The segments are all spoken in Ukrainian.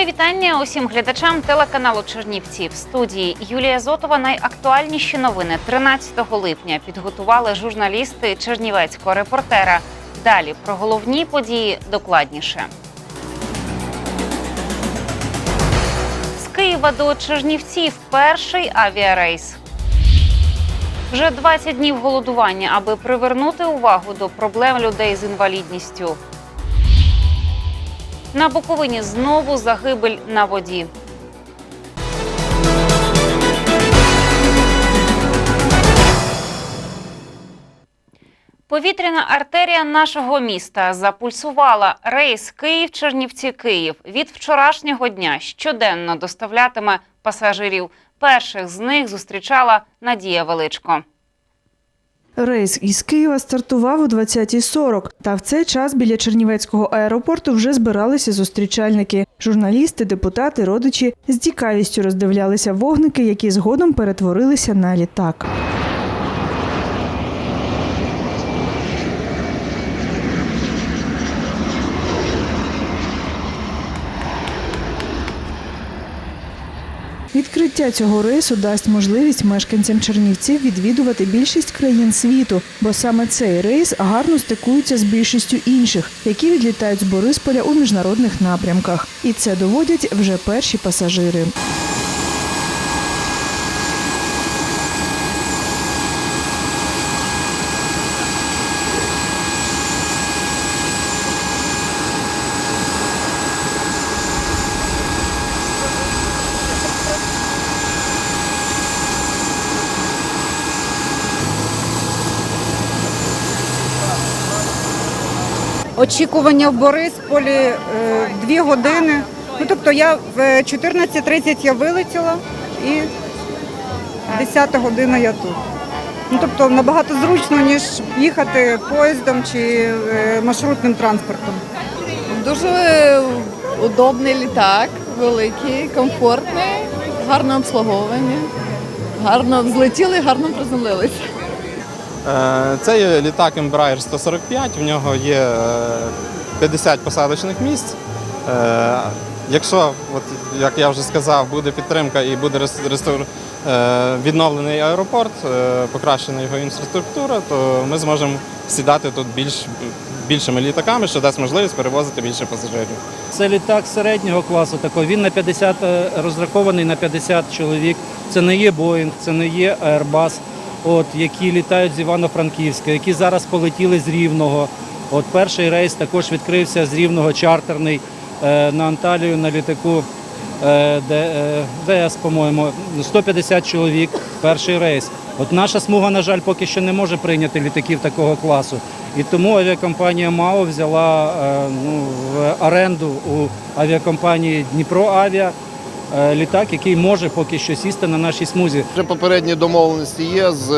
Мої вітання усім глядачам телеканалу Чернівці. В студії Юлія Зотова. Найактуальніші новини 13 липня підготували журналісти Чернівецького репортера. Далі про головні події докладніше. З Києва до Чернівців перший авіарейс. Вже 20 днів голодування, аби привернути увагу до проблем людей з інвалідністю. На Буковині знову загибель на воді. Повітряна артерія нашого міста запульсувала. Рейс Київ-Чернівці-Київ від вчорашнього дня щоденно доставлятиме пасажирів. Перших з них зустрічала Надія Величко. Рейс із Києва стартував о 20.40, та в цей час біля Чернівецького аеропорту вже збиралися зустрічальники. Журналісти, депутати, родичі з цікавістю роздивлялися вогники, які згодом перетворилися на літак. Відкриття цього рейсу дасть можливість мешканцям Чернівців відвідувати більшість країн світу, бо саме цей рейс гарно стикується з більшістю інших, які відлітають з Борисполя у міжнародних напрямках. І це доводять вже перші пасажири. Очікування в Борисполі е, дві години. Ну, тобто я в 14.30 я вилетіла і 10 година я тут. Ну, тобто набагато зручно, ніж їхати поїздом чи е, маршрутним транспортом. Дуже удобний літак, великий, комфортний, гарне обслуговування. Гарно взлетіли, гарно приземлилися. Е, Це є літак Embraer 145, в нього є е, 50 посадочних місць. Е, Якщо, от, як я вже сказав, буде підтримка і буде рес- е, відновлений аеропорт, е, покращена його інфраструктура, то ми зможемо сідати тут більш, більшими літаками, що дасть можливість перевозити більше пасажирів. Це літак середнього класу. Такий. Він на 50, е, розрахований на 50 чоловік. Це не є Боїнг, це не є Airbus, от, які літають з Івано-Франківська, які зараз полетіли з Рівного. От перший рейс також відкрився з Рівного чартерний е, на Анталію на літаку е, де, е, ДС, по-моєму, 150 чоловік. Перший рейс. От наша смуга, на жаль, поки що не може прийняти літаків такого класу. І тому авіакомпанія МАО взяла е, ну, в оренду у авіакомпанії Дніпро Авіа літак, який може поки що сісти на нашій смузі. Вже попередні домовленості є з е,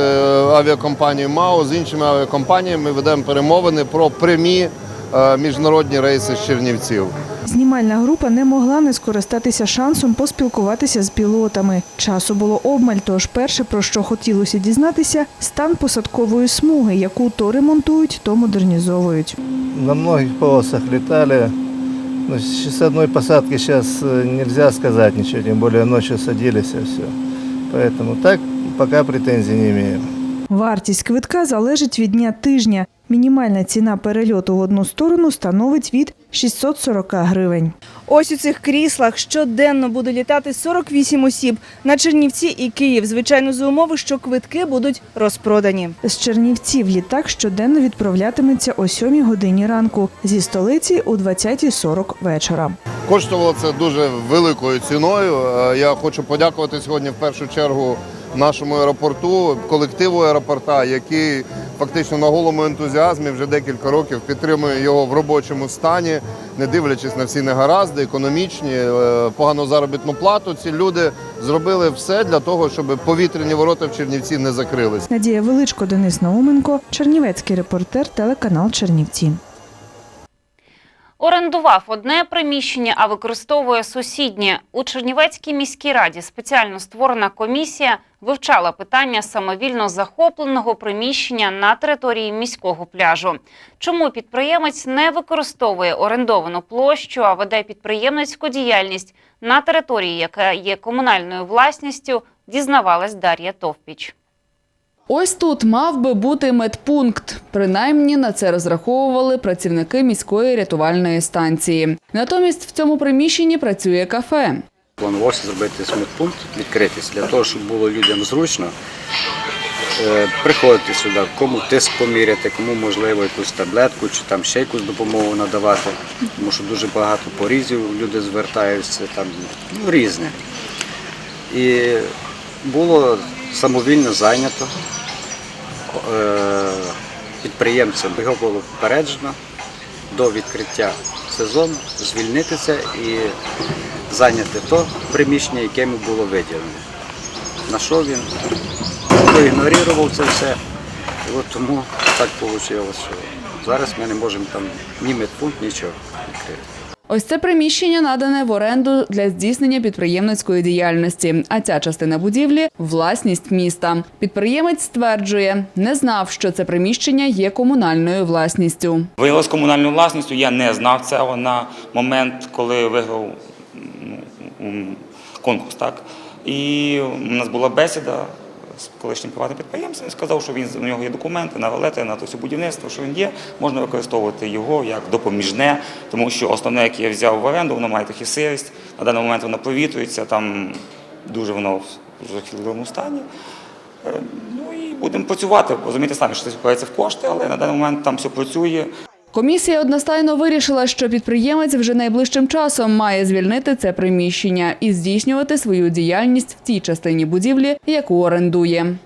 авіакомпанією МАО, з іншими авіакомпаніями. Ми ведемо перемовини про прямі е, міжнародні рейси з Чернівців. Знімальна група не могла не скористатися шансом поспілкуватися з пілотами. Часу було обмаль, тож перше, про що хотілося дізнатися, стан посадкової смуги, яку то ремонтують, то модернізовують. На многих полосах летали. Но с одной посадки сейчас нельзя сказать ничего, тем более ночью садились и все. Поэтому так пока претензий не имеем. Вартість квитка залежить від дня тижня. Мінімальна ціна перельоту в одну сторону становить від 640 гривень. Ось у цих кріслах щоденно буде літати 48 осіб на Чернівці і Київ. Звичайно, за умови, що квитки будуть розпродані. З Чернівців літак щоденно відправлятиметься о 7 годині ранку, зі столиці у 20.40 вечора. Коштувало це дуже великою ціною. Е, Я хочу подякувати сьогодні в першу чергу нашому аеропорту, колективу аеропорта, який фактично на голому ентузіазмі вже декілька років підтримує його в робочому стані, не дивлячись на всі негаразди, економічні, е, погану заробітну плату. Ці люди зробили все для того, щоб повітряні ворота в Чернівці не закрились. Надія Величко, Денис Науменко, Чернівецький репортер, телеканал Чернівці. Орендував одне приміщення, а використовує сусіднє. У Чернівецькій міській раді спеціально створена комісія вивчала питання самовільно захопленого приміщення на території міського пляжу. Чому підприємець не використовує орендовану площу, а веде підприємницьку діяльність на території, яка є комунальною власністю, дізнавалась Дар'я Товпіч. Ось тут мав би бути медпункт. Принаймні на це розраховували працівники міської рятувальної станції. Натомість в цьому приміщенні працює кафе. Планувався зробити смітпункт, відкритись для того, щоб було людям зручно е, приходити сюди, кому тиск поміряти, кому можливо якусь таблетку чи там ще якусь допомогу надавати, тому що дуже багато порізів люди звертаються, там ну, різне. І було самовільно зайнято. Е, Підприємцям його було попереджено до відкриття сезону звільнитися і зайняти то приміщення, яке йому було виділено. На що він проігнорував це все. І от тому так вийшло, що зараз ми не можемо там ні медпункт, нічого відкрити. Ось це приміщення надане в оренду для здійснення підприємницької діяльності. А ця частина будівлі власність міста. Підприємець стверджує, не знав, що це приміщення є комунальною власністю. Виявилось комунальною власністю. Я не знав цього на момент, коли виграв конкурс. Так? І у нас була бесіда з колишнім приватним підприємцем. Сказав, що він у нього є документи на валети, на то все будівництво, що він є. Можна використовувати його як допоміжне, тому що основне, яке я взяв в оренду, воно має трохи сирість. На даний момент воно провітрюється, там дуже воно в західному стані. Е, Ну і будемо працювати. Розумієте самі, що це вкладається в кошти, але на даний момент там все працює. Комісія одностайно вирішила, що підприємець вже найближчим часом має звільнити це приміщення і здійснювати свою діяльність в тій частині будівлі, яку орендує.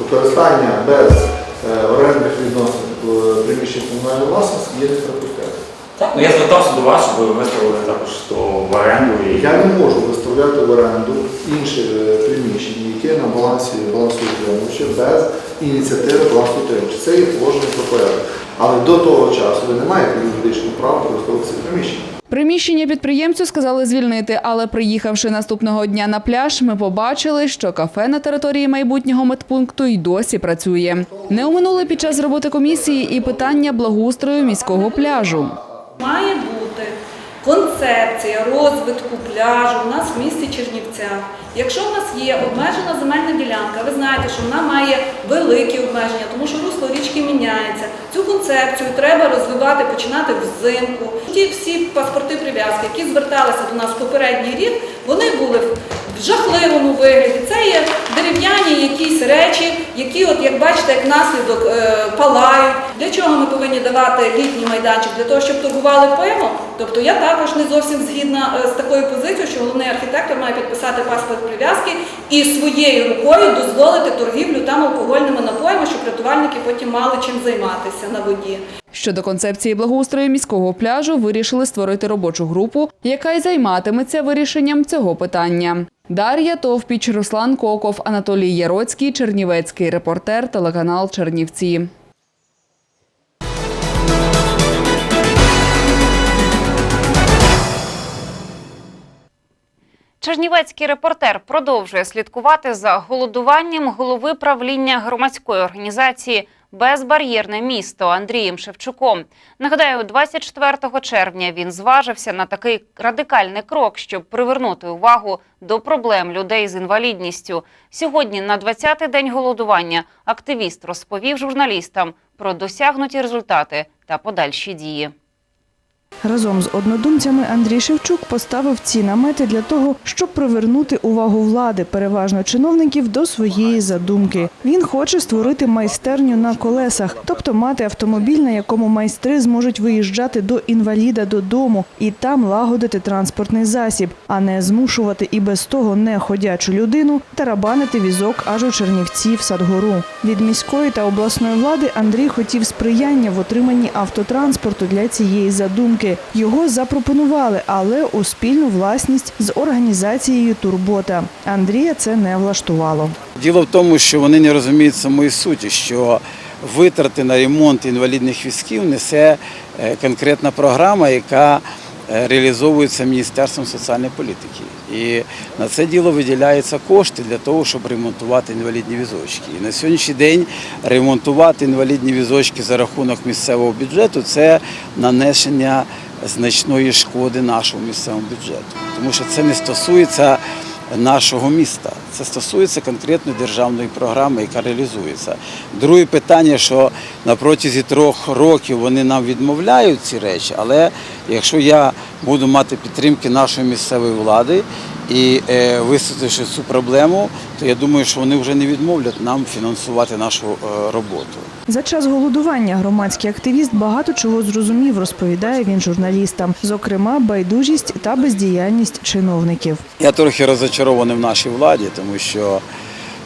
Використання без е, орендних відносин е, приміщень комунальної власності є неприпустимим. Так, ну я звертався до вас, щоб ви виставили також то в оренду. І... Я не можу виставляти в оренду інше приміщення, яке на балансі балансоутримувача без ініціативи балансоутримувача. Це є положення про порядок. Але до того часу ви не маєте юридичного права використовувати це приміщення. Приміщення підприємцю сказали звільнити, але приїхавши наступного дня на пляж, ми побачили, що кафе на території майбутнього медпункту й досі працює. Не оминули під час роботи комісії і питання благоустрою міського пляжу. Має бути концепція розвитку пляжу у нас в місті Чернівцях. Якщо в нас є обмежена земельна ділянка, ви знаєте, що вона має великі обмеження, тому що русло річки міняється. Цю концепцію треба розвивати, починати взимку. Ті всі паспорти прив'язки, які зверталися до нас в попередній рік, вони були в жахливому вигляді. Це є дерев'яні якісь речі, які, от як бачите, як наслідок е, палають. Для чого ми повинні давати літній майданчик? Для того, щоб торгували пивом? Тобто я також не зовсім згідна е, з такою позицією, що головний архітектор має підписати паспорт прив'язки і своєю рукою дозволити торгівлю там алкогольними напоями, щоб рятувальники потім мали чим займатися на воді. Щодо концепції благоустрою міського пляжу, вирішили створити робочу групу, яка й займатиметься вирішенням цього питання. Дар'я Товпіч, Руслан Коков, Анатолій Яроцький, Чернівецький репортер, телеканал Чернівці. Чернівецький репортер продовжує слідкувати за голодуванням голови правління громадської організації Безбар'єрне місто Андрієм Шевчуком. Нагадаю, 24 червня він зважився на такий радикальний крок, щоб привернути увагу до проблем людей з інвалідністю. Сьогодні, на 20-й день голодування, активіст розповів журналістам про досягнуті результати та подальші дії. Разом з однодумцями Андрій Шевчук поставив ці намети для того, щоб привернути увагу влади, переважно чиновників, до своєї задумки. Він хоче створити майстерню на колесах, тобто мати автомобіль, на якому майстри зможуть виїжджати до інваліда додому і там лагодити транспортний засіб, а не змушувати і без того неходячу людину тарабанити візок аж у Чернівці в Садгору. Від міської та обласної влади Андрій хотів сприяння в отриманні автотранспорту для цієї задумки. Його запропонували, але у спільну власність з організацією Турбота. Андрія це не влаштувало. Діло в тому, що вони не розуміють самої суті, що витрати на ремонт інвалідних візків несе е, конкретна програма, яка реалізовується Міністерством соціальної політики. І на це діло виділяються кошти для того, щоб ремонтувати інвалідні візочки. І на сьогоднішній день ремонтувати інвалідні візочки за рахунок місцевого бюджету це нанесення значної шкоди нашому місцевому бюджету, тому що це не стосується нашого міста. Це стосується конкретної державної програми, яка реалізується. Друге питання, що на протязі трьох років вони нам відмовляють ці речі, але якщо я буду мати підтримки нашої місцевої влади і е, висвітивши цю проблему, то я думаю, що вони вже не відмовлять нам фінансувати нашу е, роботу. За час голодування громадський активіст багато чого зрозумів, розповідає він журналістам, зокрема байдужість та бездіяльність чиновників. Я трохи розочарований в нашій владі, тому що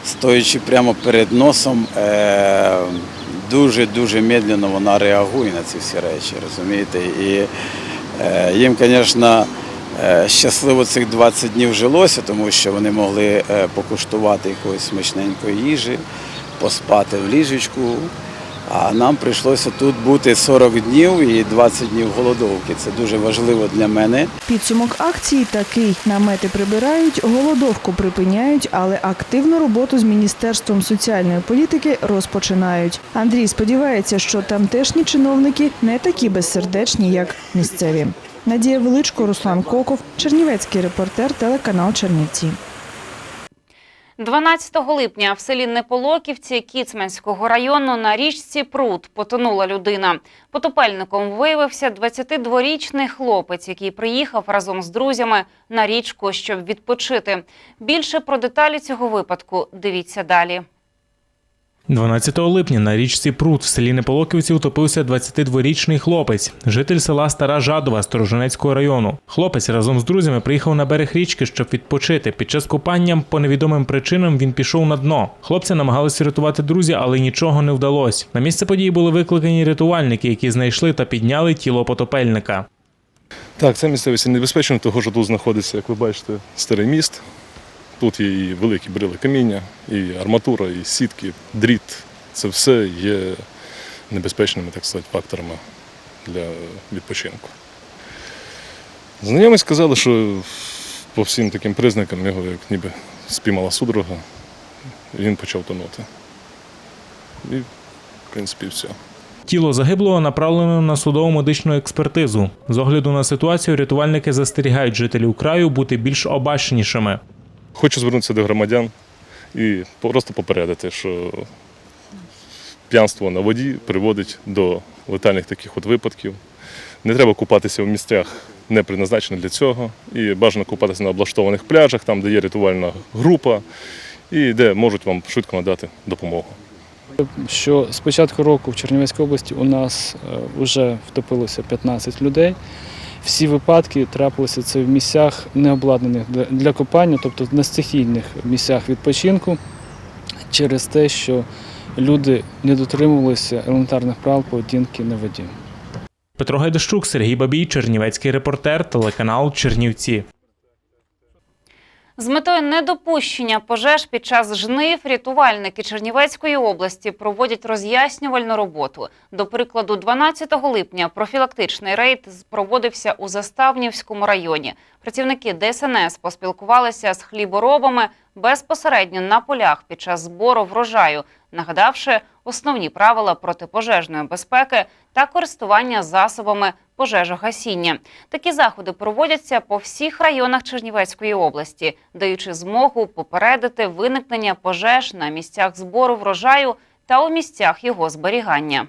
стоячи прямо перед носом, е, дуже-дуже медленно вона реагує на ці всі речі, розумієте? І їм, звісно, щасливо цих 20 днів жилося, тому що вони могли е, покуштувати якоїсь смачненької їжі, поспати в ліжечку. А нам прийшлося тут бути 40 днів і 20 днів голодовки. Це дуже важливо для мене. Підсумок акції такий: намети прибирають, голодовку припиняють, але активну роботу з міністерством соціальної політики розпочинають. Андрій сподівається, що тамтешні чиновники не такі безсердечні, як місцеві. Надія Величко, Руслан Коков, Чернівецький репортер, телеканал Чернівці. 12 липня в селі Неполоківці Кіцманського району на річці Прут потонула людина. Потопельником виявився 22-річний хлопець, який приїхав разом з друзями на річку, щоб відпочити. Більше про деталі цього випадку дивіться далі. 12 липня на річці Прут в селі Неполоківці утопився 22-річний хлопець, житель села Стара Жадова Сторожинецького району. Хлопець разом з друзями приїхав на берег річки, щоб відпочити. Під час купання по невідомим причинам він пішов на дно. Хлопця намагалися рятувати друзі, але нічого не вдалося. На місце події були викликані рятувальники, які знайшли та підняли тіло потопельника. Так, це місцевість небезпечно, тому що тут знаходиться, як ви бачите, старий міст. Тут є і великі брили каміння, і арматура, і сітки, дріт. Це все є небезпечними, так сказати, факторами для відпочинку. Знайомі сказали, що по всім таким признакам його як ніби спіймала судорога, він почав тонути. І, в принципі, все. Тіло загиблого направлено на судово медичну експертизу. З огляду на ситуацію рятувальники застерігають жителів краю бути більш обачнішими. Хочу звернутися до громадян і просто попередити, що п'янство на воді приводить до летальних таких от випадків. Не треба купатися в місцях, не призначених для цього. І бажано купатися на облаштованих пляжах, там, де є рятувальна група, і де можуть вам швидко надати допомогу. що з початку року в Чернівецькій області у нас вже втопилося 15 людей. Всі випадки трапилися це в місцях необладнаних для- копання, тобто на стихійних місцях відпочинку, через те, що люди не дотримувалися елементарних правил поведінки на воді. Петро Гайдащук, Сергій Бабій, Чернівецький репортер, телеканал Чернівці. З метою недопущення пожеж під час жнив рятувальники Чернівецької області проводять роз'яснювальну роботу. До прикладу, 12 липня профілактичний рейд проводився у Заставнівському районі. Працівники ДСНС поспілкувалися з хліборобами безпосередньо на полях під час збору врожаю, нагадавши основні правила протипожежної безпеки та користування засобами пожежогасіння. Такі заходи проводяться по всіх районах Чернівецької області, даючи змогу попередити виникнення пожеж на місцях збору врожаю та у місцях його зберігання.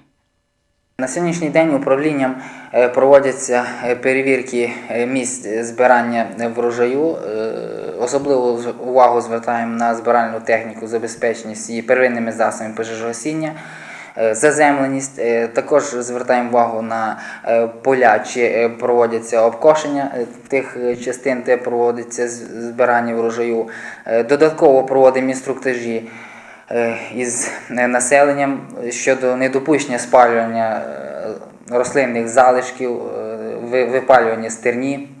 На сьогоднішній день управлінням е, проводяться е, перевірки е, місць збирання врожаю. Особливу увагу звертаємо на збиральну техніку, забезпеченість її первинними засобами пожежогасіння, е, заземленість. Е, Також звертаємо увагу на е, поля, чи проводяться обкошення тих частин, де проводиться збирання врожаю. Додатково проводимо інструктажі із населенням щодо недопущення спалювання рослинних залишків, випалювання стерні.